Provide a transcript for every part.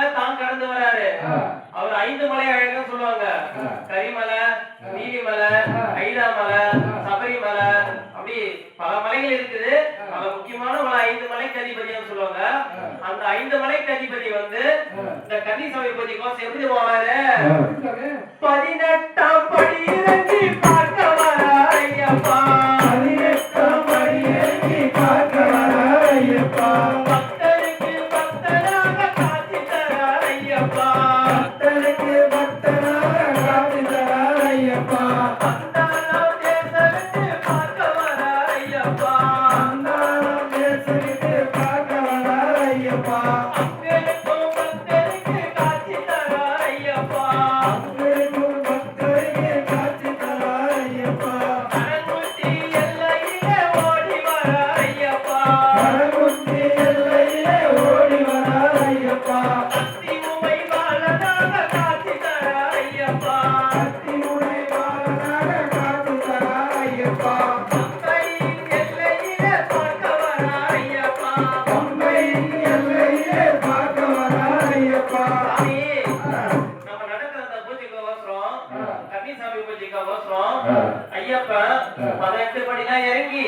மலைகளை தான் கடந்து வராரு. அவர் ஐந்து மலை அழகன்னு சொல்லுவாங்க. கரிமலை நீலிமலை ஐடாமலை சபரிமலை அப்படி பல மலைகள் இருக்குது. பல முக்கியமான பல ஐந்து மலைக்கு அதிபதினு சொல்லுவாங்க. அந்த ஐந்து மலைக்கு அதிபதி வந்து இந்த கன்னி சபைபதிக்கோசம் எப்படி போவாரு. பதினெட்டா பதினெட்டு படிலாம் இறங்கி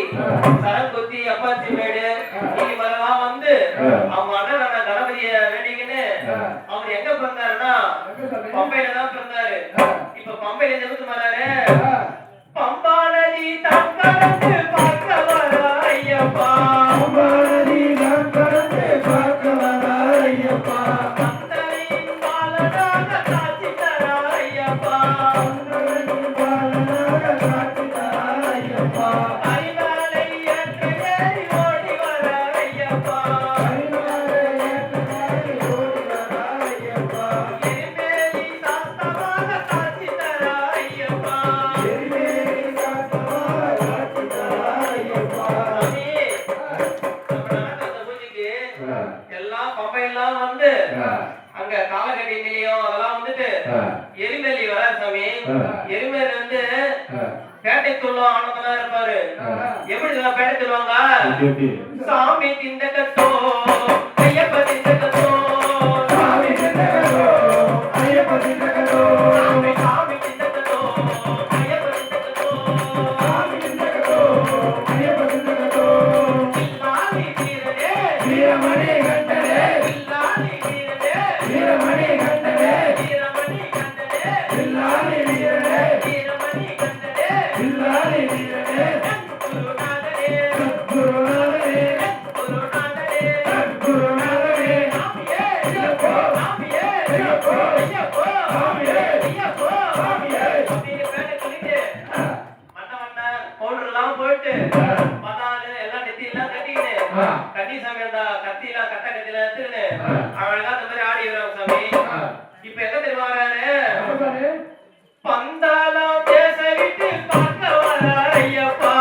சரங்குத்தி அப்பாச்சி மேடு. நீதிமன்றம் வந்து அவங்க அண்ணன் கணபதிய வேண்டிக்கின்னு அவர் எங்க பிறந்தாருன்னா பேட்டை தொல்லும் ஆனந்தனா இருப்பாரு. எப்படி பேட்டை சொல்லுவாங்க சாமி திண்டகத்தோ கட்டத்துல எடுத்துக்கிட்டு அவன் தான் இந்த மாதிரி ஆடி வரான் சாமி. இப்ப எங்க தெரியுமா வராரு? பந்தாலாம் பேச பார்க்க வரார் ஐயப்பா.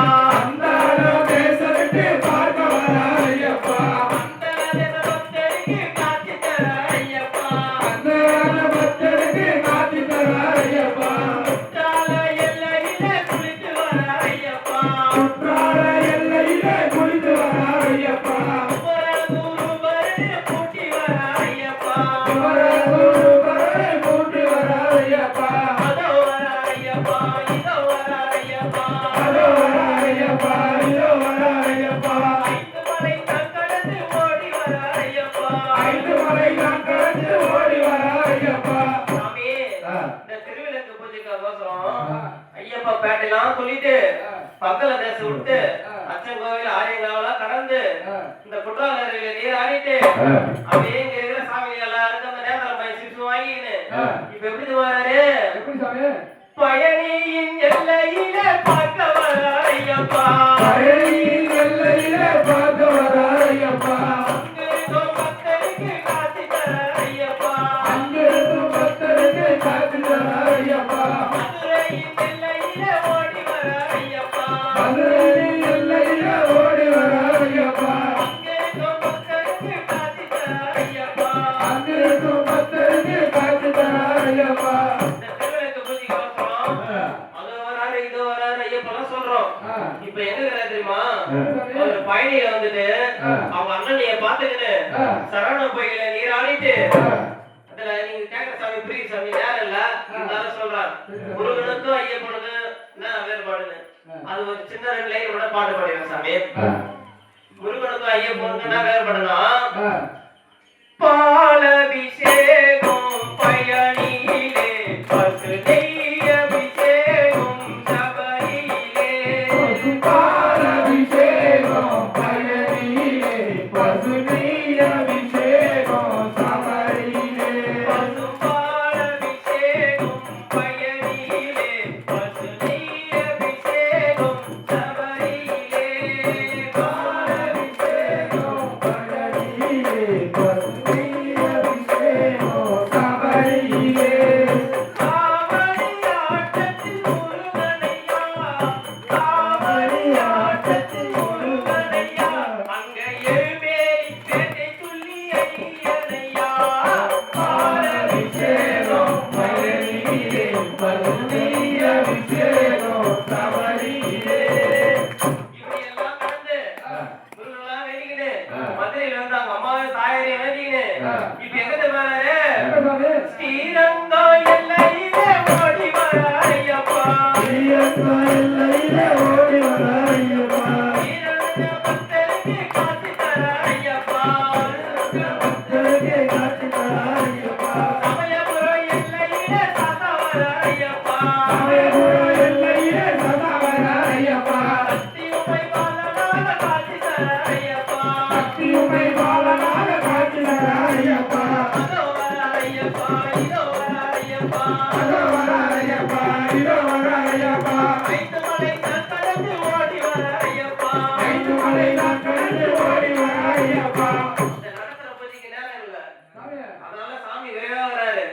ஐயப்பா பேட்டையெல்லாம் சொல்லிட்டு பக்கல தேசம் விட்டு அச்சங்கோவில் ஆரியங்காவெல்லாம் கடந்து இந்த குற்றாலரையில நீராடிட்டு அப்படியே இங்க இருக்கிற சாமி எல்லாம் இருக்கு அந்த நேரத்துல பையன் சிப்ஸ் வாங்கின்னு இப்ப எப்படி வராரு பயணியின் எல்லையில பார்க்க வர ஐயப்பா. பாத்துக்கிட்டு சரவண போயில நீர் ஆடிட்டு நீங்க கேக்குற சாமி புரியுது சாமி நேரம் இல்ல. இருந்தாலும் சொல்றாரு முருகனுக்கும் ஐயப்பனுக்கும் என்ன வேறுபாடுன்னு? அது ஒரு சின்ன ரெண்டு லைன் கூட பாட்டு பாடுவேன் சாமி. முருகனுக்கும் ஐயப்பனுக்கும் என்ன வேறுபடுனா பால்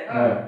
Yeah.